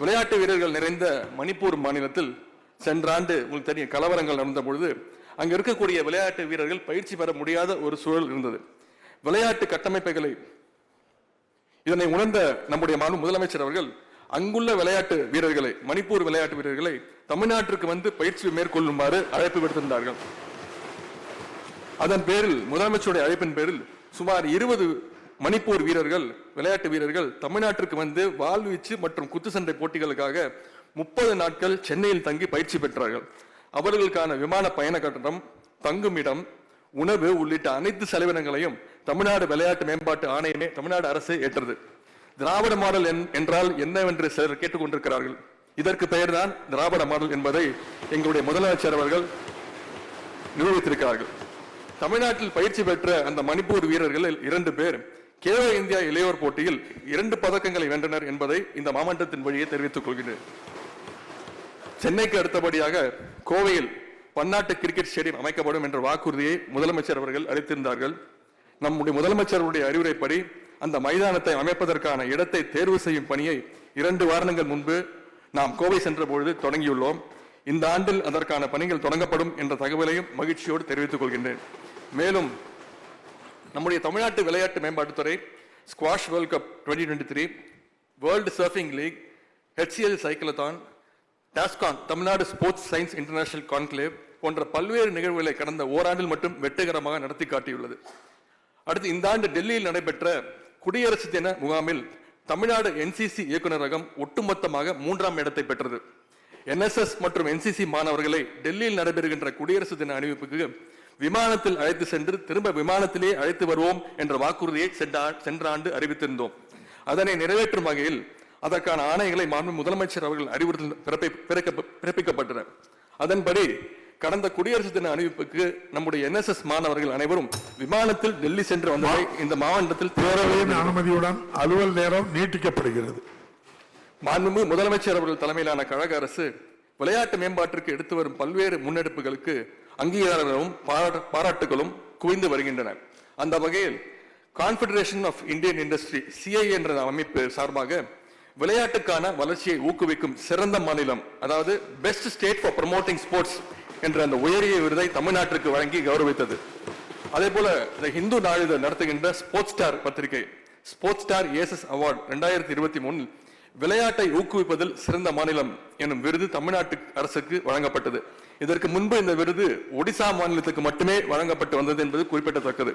விளையாட்டு வீரர்கள் நிறைந்த மணிப்பூர் மாநிலத்தில் சென்ற ஆண்டு உங்களுக்கு தெரியும் கலவரங்கள் நடந்த பொழுது அங்கு இருக்கக்கூடிய விளையாட்டு வீரர்கள் பயிற்சி பெற முடியாத ஒரு சூழல் இருந்தது. விளையாட்டு கட்டமைப்புகளை இதனை உணர்ந்த நம்முடைய மாநில முதலமைச்சர் அவர்கள் அங்குள்ள விளையாட்டு வீரர்களை மணிப்பூர் விளையாட்டு வீரர்களை தமிழ்நாட்டிற்கு வந்து பயிற்சி மேற்கொள்ளுமாறு அழைப்பு விடுத்திருந்தார்கள். அதன் பேரில் முதலமைச்சருடைய அழைப்பின் பேரில் சுமார் இருபது மணிப்பூர் வீரர்கள் விளையாட்டு வீரர்கள் தமிழ்நாட்டிற்கு வந்து வாழ்வீச்சு மற்றும் குத்துச்சண்டை போட்டிகளுக்காக முப்பது நாட்கள் சென்னையில் தங்கி பயிற்சி பெற்றார்கள். அவர்களுக்கான விமான பயண கட்டணம் தங்குமிடம் உணவு உள்ளிட்ட அனைத்து செலவினங்களையும் தமிழ்நாடு விளையாட்டு மேம்பாட்டு ஆணையமே தமிழ்நாடு அரசு ஏற்றது. திராவிட மாடல் என்- என்றால் என்னவென்று சிலர் கேட்டுக்கொண்டிருக்கிறார்கள். இதற்கு பெயர்தான் திராவிட மாடல் என்பதை எங்களுடைய முதலமைச்சர் அவர்கள் நிரூபித்திருக்கிறார்கள். தமிழ்நாட்டில் பயிற்சி பெற்ற அந்த மணிப்பூர் வீரர்களில் இரண்டு பேர் கேலோ இந்தியா இளையோர் போட்டியில் இரண்டு பதக்கங்களை வென்றனர் என்பதை இந்த மாமன்றத்தின் வழியே தெரிவித்துக் கொள்கிறேன் சென்னைக்கு அடுத்தபடியாக கோவையில் பன்னாட்டு கிரிக்கெட் ஸ்டேடியம் அமைக்கப்படும் என்ற வாக்குறுதியை முதலமைச்சர் அவர்கள் அளித்திருந்தார்கள். நம்முடைய முதலமைச்சருடைய அறிவுரைப்படி அந்த மைதானத்தை அமைப்பதற்கான இடத்தை தேர்வு செய்யும் பணியை இரண்டு வாரங்கள் முன்பு நாம் கோவை சென்றபொழுது தொடங்கியுள்ளோம். இந்த ஆண்டில் அதற்கான பணிகள் தொடங்கப்படும் என்ற தகவலையும் மகிழ்ச்சியோடு தெரிவித்துக் கொள்கின்றேன். மேலும் நம்முடைய தமிழ்நாட்டு விளையாட்டு மேம்பாட்டுத்துறை squash world cup twenty twenty three world surfing league HCL cyclothon டாஸ்கான் Tamil Nadu sports science international conclave போன்ற பல்வேறு நிகழ்வுகளை கடந்த ஓராண்டில் மட்டும் வெற்றிகரமாக நடத்தி காட்டியுள்ளது. அடுத்து இந்த ஆண்டு டெல்லியில் நடைபெற்ற குடியரசு தின முகாமில் தமிழ்நாடு என்சிசி இயக்குநரகம் ஒட்டுமொத்தமாக மூன்றாம் இடத்தை பெற்றது. என்எஸ்எஸ் மற்றும் என்சிசி மாணவர்களை டெல்லியில் நடைபெறுகின்ற குடியரசு தின அணிவிப்புக்கு விமானத்தில் அழைத்து சென்று திரும்ப விமானத்திலே அழைத்து வருவோம் என்ற வாக்குறுதியை சென்ற ஆண்டு அறிவித்திருந்தோம். அதனை நிறைவேற்றும் வகையில் அதற்கான ஆணைகளை மாண்பு முதலமைச்சர் அவர்கள் அறிவுறுத்தல் பிறப்பி- பிறக்க- பிறப்பிக்கப்பட்டன. அதன்படி கடந்த குடியரசு தின அணிவிப்புக்கு நம்முடைய என்எஸ்எஸ் மாணவர்கள் அனைவரும் விமானத்தில் டெல்லி சென்று வந்ததை இந்த மாவட்டத்தில் பேரவையின் அனுமதியுடன் அலுவல் நேரம் நீட்டிக்கப்படுகிறது. மாண்புமிகு முதலமைச்சர் அவர்கள் தலைமையிலான கழக அரசு விளையாட்டு மேம்பாட்டிற்கு எடுத்து வரும் பல்வேறு முன்னெடுப்புகளுக்கு அங்கீகாரங்களும் பாராட்டுகளும் குவிந்து வருகின்றன. அந்த வகையில் confederation of Indian industry CI என்ற அமைப்பு சார்பாக விளையாட்டுக்கான வளர்ச்சியை ஊக்குவிக்கும் சிறந்த மாநிலம் அதாவது best state for promoting sports என்ற அந்த உயரிய விருதை தமிழ்நாட்டிற்கு வழங்கி கௌரவித்தது. அதே போல இந்த இந்து நாளிதழ் நடத்துகின்ற ஸ்போர்ட்ஸ் ஸ்டார் பத்திரிகை ஸ்போர்ட்ஸ் ஸ்டார் ஏசஸ் அவார்ட் ரெண்டாயிரத்தி இருபத்தி மூணில் விளையாட்டை ஊக்குவிப்பதில் சிறந்த மாநிலம் எனும் விருது தமிழ்நாட்டு அரசுக்கு வழங்கப்பட்டது. இதற்கு முன்பு இந்த விருது ஒடிசா மாநிலத்துக்கு மட்டுமே வழங்கப்பட்டு வந்தது என்பது குறிப்பிடத்தக்கது.